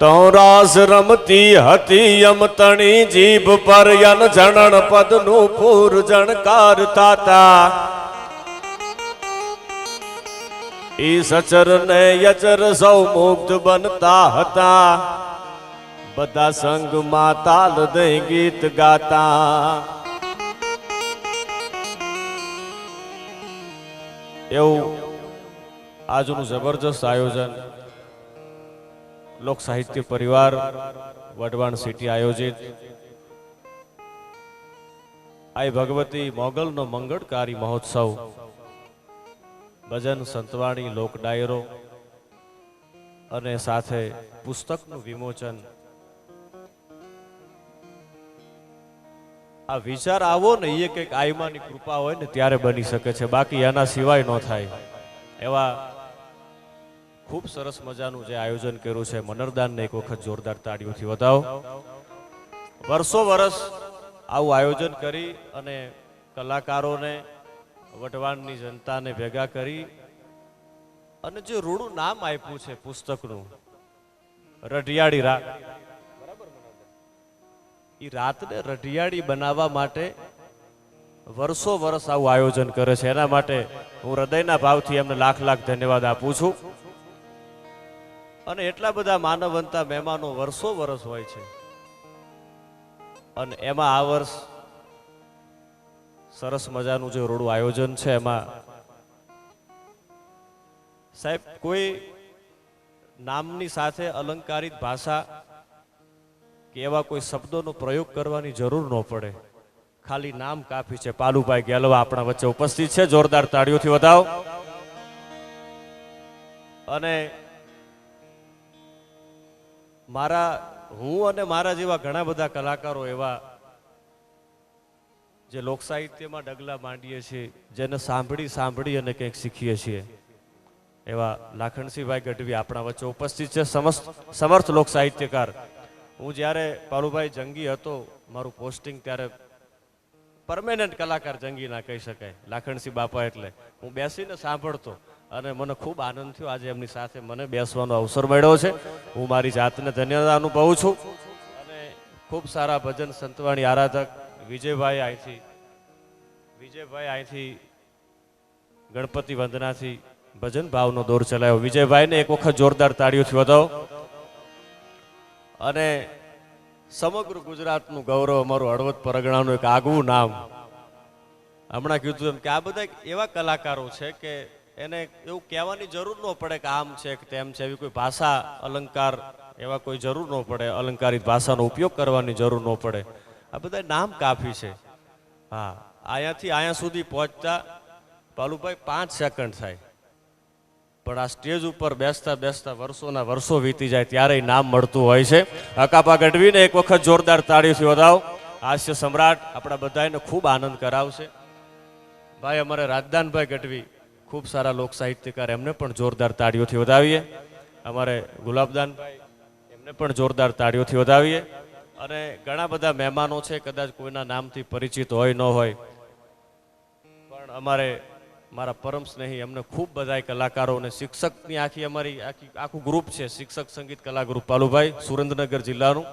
તો રાસ રમતી હતી યમતણી જીભ પર યન જણણ પદનું પૂર જણકાર તાતા ઈ સચર ને યચર સૌ મુક્ત બનતા હતા. બધા સંગમાં તાલ દઈ ગીત ગાતા. એવું. આજનું જબરજસ્ત આયોજન. લોક સાહિત્ય પરિવાર વઢવાણ સિટી આયોજિત. આઈ ભગવતી મોગલનો મંગળકારી મહોત્સવ. ભજન સંતવાણી લોક ડાયરો અને સાથે પુસ્તકનું વિમોચન. આ વિચાર આવો ને એ કંઈક આયમાની કૃપા હોય ને, ત્યારે બની શકે છે. બાકી એના સિવાય ન થાય. એવા ખૂબ સરસ મજાનું જે આયોજન કર્યું છે, મનરદાનને એક વખત જોરદાર તાળીઓથી વધાવો. વર્ષો વર્ષ આવું આયોજન કરી અને કલાકારોને વટવાણની જનતાને ભેગા કરી અને જે રૂડું નામ આપ્યું છે પુસ્તકનું, રઢિયાળી રાત. એ રાતને રઢિયાળી બનાવવા માટે વર્ષો વર્ષ આવું આયોજન કરે છે. એના માટે હું હૃદયના ભાવથી એમને લાખ લાખ ધન્યવાદ આપું છું. અને એટલા બધા માનવંતા મહેમાનો વર્ષો વર્ષ હોય છે. અને એમાં આ વર્ષ સરસ મજાનું જે રોડું આયોજન છે એમાં સાહેબ, કોઈ નામની સાથે અલંકારિત ભાષા કે એવા કોઈ શબ્દોનો પ્રયોગ કરવાની જરૂર ન પડે. ખાલી નામ કાફી છે. પાલુભાઈ ગેલવા આપણા વચ્ચે ઉપસ્થિત છે. જોરદાર તાળીઓથી વધાવો. અને મારા, હું અને મારા જેવા ઘણા બધા કલાકારો એવા જે લોક સાહિત્યમાં ડગલા માંડીએ છીએ, જેને સાંભળી સાંભળી અને કંઈક શીખીએ છીએ, એવા લાખણસિંહભાઈ ગઢવી આપણા વચ્ચે ઉપસ્થિત છે, સમસ્ત, સમર્થ લોક સાહિત્યકાર. હું જ્યારે પાલુભાઈ જંગી હતો, મારું પોસ્ટિંગ ત્યારે પરમેનન્ટ કલાકાર જંગી ના કહી શકાય લાખણસિંહ બાપા એટલે. હું બેસીને સાંભળતો. અને મને ખૂબ આનંદ થયો. આજે એમની સાથે મને બેસવાનો અવસર મળ્યો છે. હું મારી જાતને ધન્યતા અનુભવું છું. અને ખૂબ સારા ભજન સંતવાણી આરાધક વિજયભાઈ અહીંથી વિજયભાઈ અહીંથી ગણપતિ વંદનાથી ભજન ભાવનો દોર ચલાવ્યો વિજયભાઈને એક વખત જોરદાર તાળીઓથી વધાવો. અને સમગ્ર ગુજરાતનું ગૌરવ અમારું હળવદ પરગણાનું એક આગવું નામ. હમણાં કીધું એમ કે આ બધા એવા કલાકારો છે કે એને એવું કહેવાની જરૂર ન પડે કે આમ છે કે તેમ છે, એવી કોઈ ભાષા અલંકાર, એવા કોઈ જરૂર ન પડે. અલંકારિત ભાષાનો ઉપયોગ કરવાની જરૂર ન પડે. આ બધા નામ કાફી છે. હા અહીંયાથી અહીંયા સુધી પહોંચતા પાલુભાઈ પાંચ સેકન્ડ થાય. પણ આ સ્ટેજ ઉપર બેસતા બેસતા વર્ષોના વર્ષો વીતી જાય ત્યારે નામ મળતું હોય છે. અકાપા ગઢવીને એક વખત જોરદાર તાળીઓથી વધાવો. હાસ્ય સમ્રાટ આપણા બધાને ખૂબ આનંદ કરાવશે. ભાઈ, અમારે રાજદાનભાઈ ગઢવી ખૂબ સારા લોક સાહિત્યકાર એમને પણ જોરદાર તાળીઓથી વધાવીએ. અમારે ગુલાબદાનભાઈ એમને પણ જોરદાર તાળીઓથી વધાવીએ. અને ઘણા બધા મહેમાનો છે, કદાચ કોઈના નામથી પરિચિત હોય ન હોય. પણ અમારે મારા પરમ સ્નેહી એમને ખૂબ બધા કલાકારો અને શિક્ષકની આખી અમારી આખી આખું ગ્રુપ છે, શિક્ષક સંગીત કલા ગ્રુપ પાલુભાઈ, સુરેન્દ્રનગર જિલ્લાનું.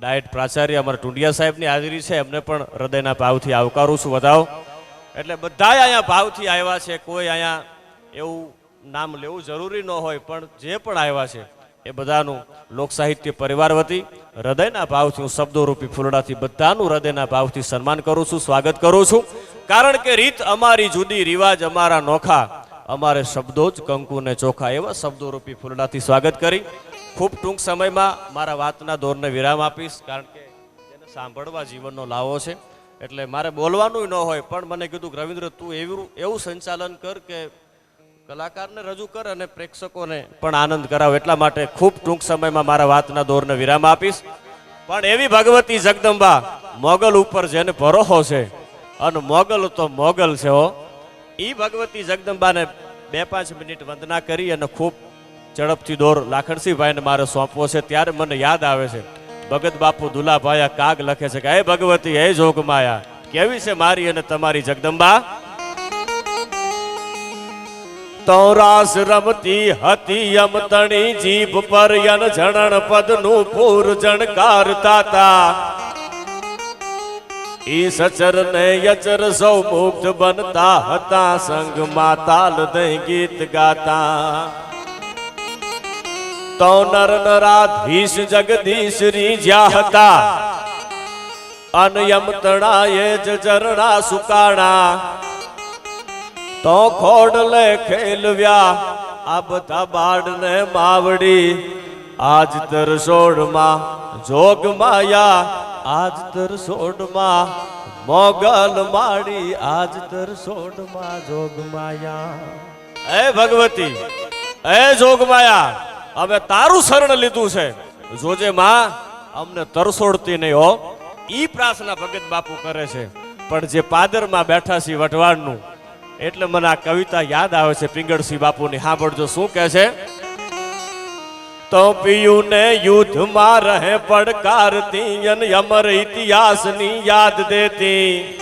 ડાયટ પ્રાચાર્ય અમારા ટુંડિયા સાહેબની હાજરી છે, એમને પણ હૃદયના ભાવથી આવકારું છું, વધાવો. એટલે બધા અહીંયા ભાવથી આવ્યા છે. કોઈ અહીંયા એવું નામ લેવું જરૂરી ન હોય, પણ જે પણ આવ્યા છે, એ બધાનું લોક સાહિત્ય પરિવાર વતી હૃદયના ભાવથી હું શબ્દોરૂપી ફૂલડાથી બધાનું હૃદયના ભાવથી સન્માન કરું છું, સ્વાગત કરું છું. કારણ કે રીત અમારી જુદી, રિવાજ અમારા નોખા. અમારે શબ્દો જ કંકુને ચોખા એવા શબ્દોરૂપી ફૂલડાથી સ્વાગત કરી. ખૂબ ટૂંક સમયમાં મારા વાતના દોરને વિરામ આપીશ, કારણ કે એને સાંભળવા જીવનનો લાવો છે. એટલે મારે બોલવાનું ન હોય, પણ મને કીધું કે રવિન્દ્ર, તું એવું એવું સંચાલન કર કે કલાકારને રજૂ કર અને પ્રેક્ષકોને પણ આનંદ કરાવ. એટલા માટે ખૂબ ટૂંક સમયમાં મારા વાતના દોરને વિરામ આપીશ. પણ એવી ભગવતી જગદંબા મોગલ ઉપર જેને ભરોહો છે, અને મોગલ તો મોગલ છે હો. ઈ ભગવતી જગદંબાને બે પાંચ મિનિટ વંદના કરી અને ખૂબ ઝડપથી દોર લાખણસિંહભાઈને મારે સોંપવો છે. ત્યારે મને યાદ આવે છે. ભગત બાપુ દુલાભાઈ કાગ લખે છે કે, હે ભગવતી, હે જોગમાયા, કેવી છે મારી અને તમારી જગદંબા? તોરાસ રમતી હતી યમતણી જીભ પર, યન જણણ પદનું પૂર જણકારતા તા. ઈ સચર ને યચર સૌ મુક્ત બનતા હતા, સંગ માતાલ દઈ ગીત ગાતા. તો નર નરાધીશ જગદીશ રીજ્યા હતા અનયમતણા એ જરણા સુકાણા. તો ખોડલે ખેલવ્યા, આ બધા બાળને માવડી. આજ તરસોડમાં જોગ માયા, આજ તરસોડમાં મોગલ માડી, આજ તરસોડમાં જોગ માયા. એ ભગવતી એ જોગ માયા. હવે તારું શરણ લીધું છે. જોજે માં, અમને તરસોડતી નહીં હો. ઈ પ્રાર્થના ભગત બાપુ કરે છે. પણ જે પાદરમાં બેઠા છે વઢવાણનું, એટલે મને આ કવિતા યાદ આવે છે પિંગળસિંહ બાપુની. સાંભળજો, શું કહે છે? તો ને યુદ્ધમાં રહે પડકારતી અન અમર ઇતિહાસની યાદ દેતી.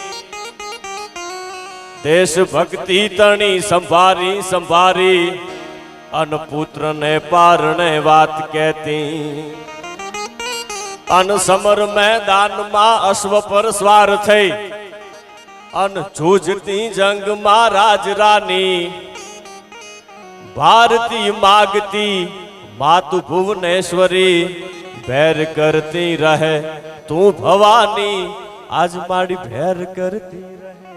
દેશ ભક્તિ તણી સંભારી સંભારી. અન પુત્ર ને પારણે વાત કહેતી. અન સમર મેદાનમાં અશ્વ પર સ્વાર થઈ. અન જૂજતી જંગમાં રાજરાની. ભારતી માગતી માતુ ભુવનેશ્વરી, ભેર કરતી રહે તું ભવાની. આજ મારી ભેર કરતી રહે.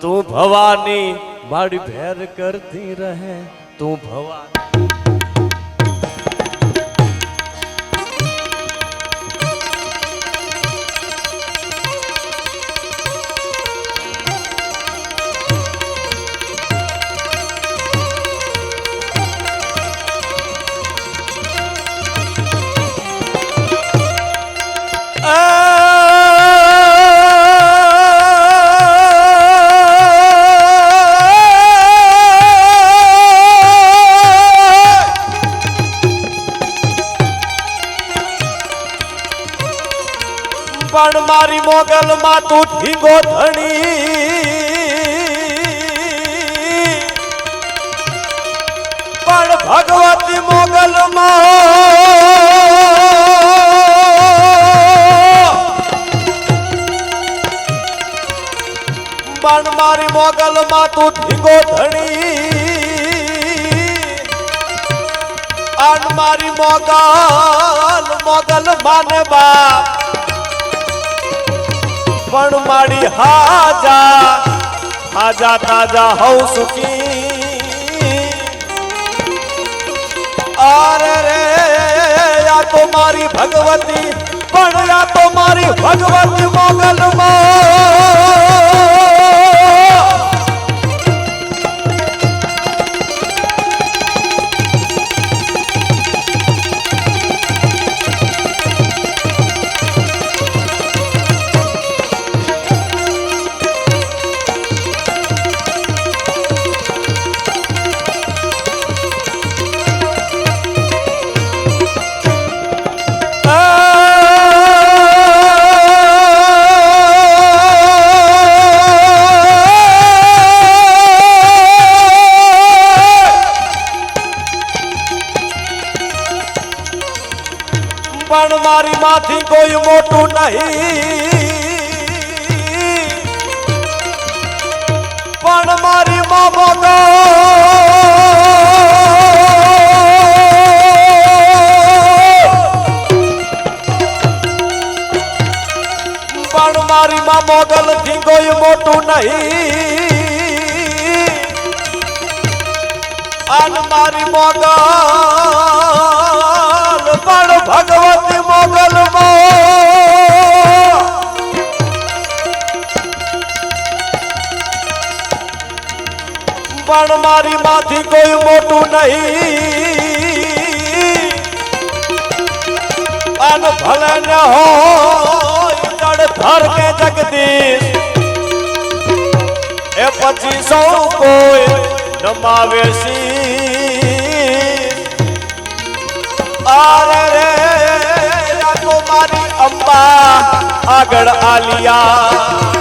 તું ભવાની મારી ભેર કરતી રહે. તું ભવાની માં તું ઠીંગો ધણી. અન મારી મોગલ મોગલ માને બા પણ મારી હાજા હાજા તાજા હઉ સુખી. અરે રે, આ તો મારી ભગવતી, પણ આ તો મારી ભગવતી મોગલમાં પણ મારી માંથી કોઈ મોટું નહીં. પણ મારી મા પણ મારી માં મોગલ થી કોઈ મોટું નહીં. મારી મોગલ પણ મારી માંથી કોઈ મોટું નહીં અન ભલે ન હોય જડ ધર કે જગદીશ, એ પછી સૌ કોઈ નમાવે શીશ. અરે રે આ તો મારી અંબા આગળ આલિયા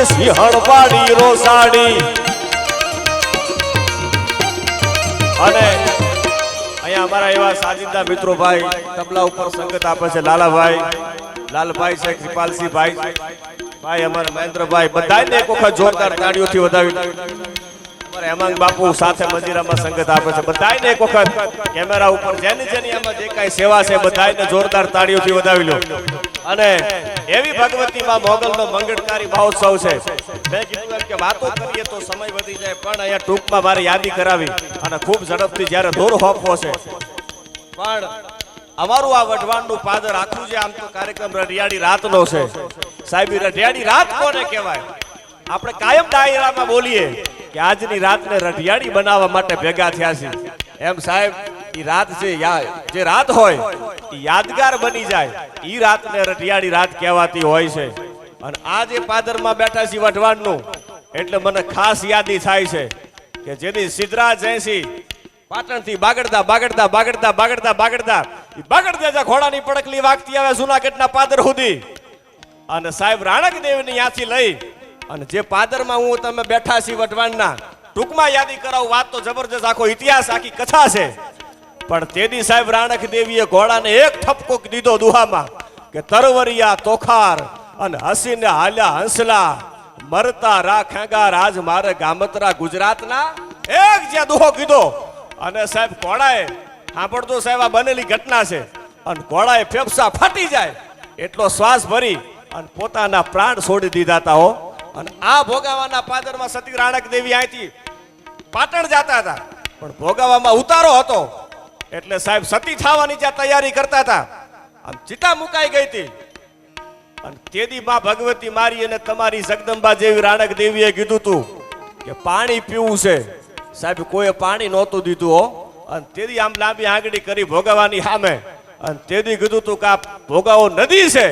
કાઢી સિંહણ રોસાડી. અને અહીંયા અમારા એવા સાજિંદા મિત્રો ભાઈ, તબલા ઉપર સંગત આપે છે લાલાભાઈ. લાલભાઈ છે કૃપાલસિંહ ભાઈ ભાઈ અમારા મહેન્દ્રભાઈ બધાને એક વખત જોરદાર તાળીઓથી વધાવી અમારા હેમાંગ બાપુ સાથે મંદિરામાં સંગત આપે છે. બધાને એક વખત કેમેરા ઉપર જેની જેની આમાં જે કાંઈ સેવા છે બધાને જોરદાર તાળીઓથી વધાવી લો. અને એવી ભગવતીમાં મોગલનો મંગળકારી મહોત્સવ છે. મેં કીધું એમ કે વાતો કરીએ તો સમય વધી જાય, પણ અહીંયા ટૂંકમાં મારે યાદી કરાવી અને ખૂબ ઝડપથી જ્યારે દોર હોપવો છે. પણ અમારું આ વઢવાણનું પાદર આખું જે આમ તો કાર્યક્રમ રઢિયાળી રાતનો છે. સાહેબ રઢિયાળી રાત કોને કહેવાય? આપણે કાયમ ડાયરામાં બોલીએ કે આજની રાતને રઢિયાળી બનાવવા માટે ભેગા થયા છે એમ સાહેબ ઈ રાત છે જે રાત હોય એ યાદગાર બની જાય. એ રાતને રટિયાળી રાત કહેવાતી હોય છે. અને આ જે પાદરમાં બેઠા છે વઢવાણનું, એટલે મને ખાસ યાદી થાય છે કે જેની સિદ્ધરાજ જયસિંહ પાટણથી બાગડતા બાગડતા બાગડતા બાગડતા બાગડતા એ બાગડદા જ્યાં ઘોડાની પડકલી વાગતી આવે જુનાગઢના પાદર સુધી. અને સાહેબ રાણક દેવની ત્યાંથી લઈ, અને જે પાદરમાં હું તમે બેઠા છી વઢવાણના, ટૂંકમાં યાદી કરાવું, વાત તો જબરજસ્ત, આખો ઇતિહાસ, આખી કથા છે. પણ તેદી સાહેબ રાણક દેવીએ ઘોડાને એક ઠપકો દીધો દુહામાં કે તરવરિયા, તોખાર અને હસીને હાલ્યા હંસલા, મરતા રાખેગા રાજ મારે ગામતરા ગુજરાતના. એક જ્યાં દુહો કીધો. અને સાહેબ ઘોડાએ સાંભળતો સાહેબ, આ બનેલી ઘટના છે. અને ઘોડાએ ફેફસા ફાટી જાય, એટલો શ્વાસ ભરી અને પોતાના પ્રાણ છોડી દીધા હતા હો. અને આ ભોગાવાના પાદરમાં સતી રાણક દેવી અહીંથી પાટણ જતા હતા. પણ ભોગાવામાં ઉતારો હતો. એટલે સાહેબ સતી થવાની જ્યાં તૈયારી કરતા હતા. આમ ચિતા મુકાઈ ગઈ હતી. અને તેદી માં ભગવતી મારી અને તમારી જગદંબા જેવી રાણક દેવીએ કીધું તું કે પાણી પીવું છે. સાહેબ, કોઈએ પાણી નહોતું દીધું હો. અને તેદી આમ લાંબી આંગળી કરી ભોગાવાની સામે. અને તેદી કીધું તું કે આ ભોગાવો નદી છે.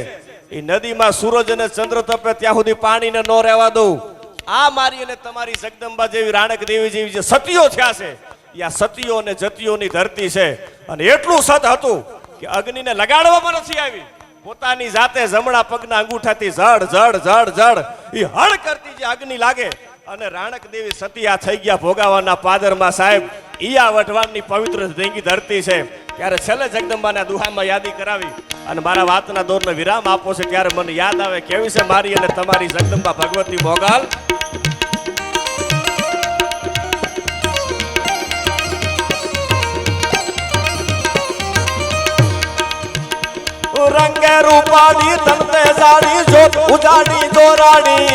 એ નદીમાં સૂરજ અને ચંદ્ર તપે ત્યાં સુધી પાણીને ન રહેવા દઉં. આ મારી અને તમારી જગદંબા જેવી રાણક દેવી જેવી જે સતીઓ થયા છે એ આ સતીઓ અને જતીઓની ધરતી છે. અને એટલું સત હતું કે અગ્નિને લગાડવામાં નથી આવી. પોતાની જાતે જમણા પગના અંગૂઠાથી જડ જડ જડ જડ એ હળ કરતી જે અગ્નિ લાગે. અને રાણક દેવી સતી આ થઈ ગયા ભોગાવાના પાદરમાં સાહેબ ઈયા વઢવાણની પવિત્ર ધીંગી ધરતી છે. ત્યારે છેલ્લે જગદંબાના દુહામાં યાદી કરાવી અને મારા વાતના દોરને વિરામ આપો છે ત્યારે મને યાદ આવે કેવી છે મારી અને તમારી જગદંબા ભગવતી મોગલ. રંગે રૂપાડી તનતે જાડી જોત ઉજાડી દોરાડી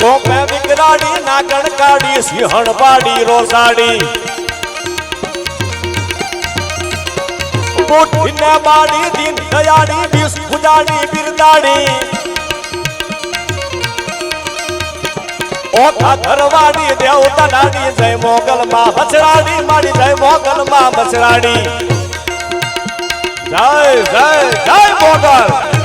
કોપે વિગરાડી નાગણ કાઢી સિંહણ પાડી રોસાડી મુઠ્ઠીને બાડી દીન દયાડી બીસ ઉજાડી બિરદાડી ઓખા ધરવાડી દેવતા નાડી જય મોગલ માં બછડાડી મારી જય મોગલ માં જય જય જય જય મોગલ.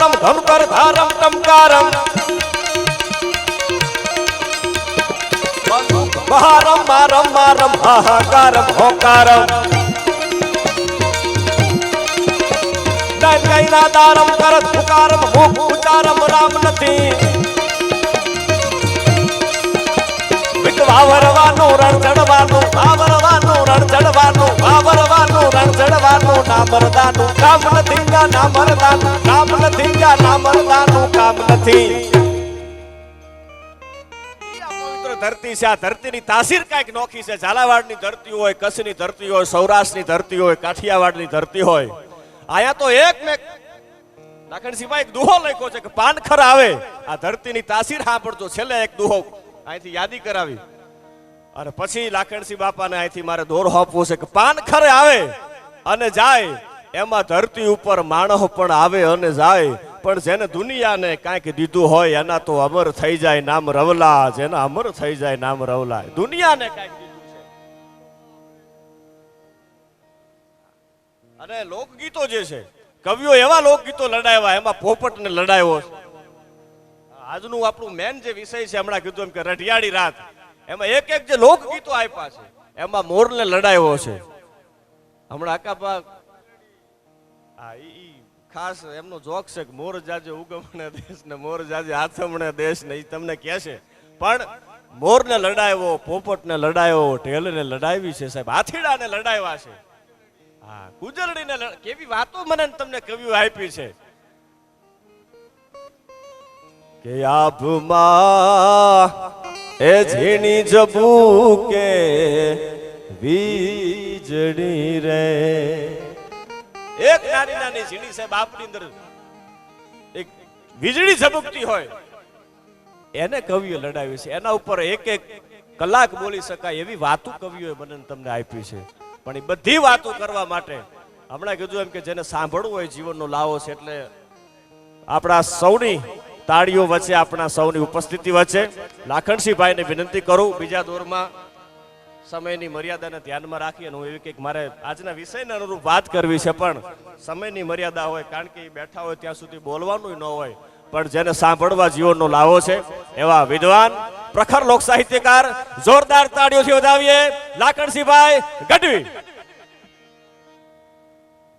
કમર ધમકર ધારમ, ટમકારમ. મહારમ મારમ મારમ હાહાકારમ, હોકારમ. દારમ, કરત પુકારમ મુખ ઉચારમ રામ નથી. વાવરવાનું, રણ ચડવાનું, વાવરવાનું, રણ ચડવાનું, વાવરવાનું, રણ ચડવાનું ના મરદાનું કામ નથી ના મરદાનું કામ નથી ના મરદાનું કામ નથી. ધરતી છે, આ ધરતીની તાસીર કાંઈક નોખી છે. ઝાલાવાડની ધરતી હોય, કચ્છની ધરતી હોય, સૌરાષ્ટ્રની ધરતી હોય, કાઠિયાવાડની ધરતી હોય. આયા તો એક ને લાખણસિંહમાં એક દુહો લખ્યો છે કે પાનખર આવે. આ ધરતીની તાસીર સાંભળજો, છેલ્લે એક દુહો. અહીંથી યાદી કરાવી. અને પછી લાખણસિંહ બાપાને અહીંથી મારે દોર હોપવું છે કે પાન ખરે આવે અને જાય. એમાં ધરતી ઉપર માણસ પણ આવે અને જાય. પણ જેને દુનિયાને કાંઈક દીધું હોય એના તો અમર થઈ જાય નામ રવલા. જેના અમર થઈ જાય નામ રવલા. દુનિયાને કાંઈક અને લોકગીતો જે છે, કવિઓ એવા લોકગીતો લડાવ્યા, એમાં પોપટને લડાયો છે. આજનું આપણું મેન જે વિષય છે, હમણાં કીધું એમ કે રઢિયાળી રાત. એમાં એક એક જે લોકગીતો આપ્યા છે, એમાં મોરને લડાયો છે. હમણાં આકાબા હા, ઈ ખાસ એમનો જોક છે કે મોર જાજે ઉગમણે દેશ ને મોર જાજે આથમણે દેશ ને એ તમને કહે છે. પણ મોરને લડાવ્યો, પોપટને લડાવ્યો, ઢેલને લડાવી છે સાહેબ. હાથીડાને લડાવ્યા છે. હા, ગુજરડીને કેવી વાતો મને ને તમને કવિઓ આપી છે. કે આભમાં એ ઝીણી જબુકે વીજળી રે. એક નાની નાની ઝીણી સાહેબ આપની અંદર એક વીજળી ઝબકતી હોય. એને કવિઓ લડાવી છે. એના ઉપર એક એક કલાક બોલી શકાય એવી વાતો કવિઓએ મને તમને આપી છે. પણ એ બધી વાતો કરવા માટે હમણાં કીધું એમ કે જેને સાંભળવું હોય જીવનનો લાવો છે એટલે આપણા સૌની તાળીઓ વચ્ચે આપણા સૌની ઉપસ્થિતિ વચ્ચે લાખણસિંહભાઈને વિનંતી કરું. બીજા દોરમાં સમયની મર્યાદાને ધ્યાનમાં રાખી હું એવી કંઈક મારે આજના વિષયને અનુરૂપ વાત કરવી છે, પણ સમયની મર્યાદા હોય, કારણ કે એ બેઠા હોય ત્યાં સુધી બોલવાનું ન હોય, પણ જેને સાંભળવા જીવનનો લાવો છે, એવા વિદ્વાન, પ્રખર લોક સાહિત્યકાર જોરદાર તાળીઓથી વધાવીએ લાખણસિંહભાઈ ગઢવી.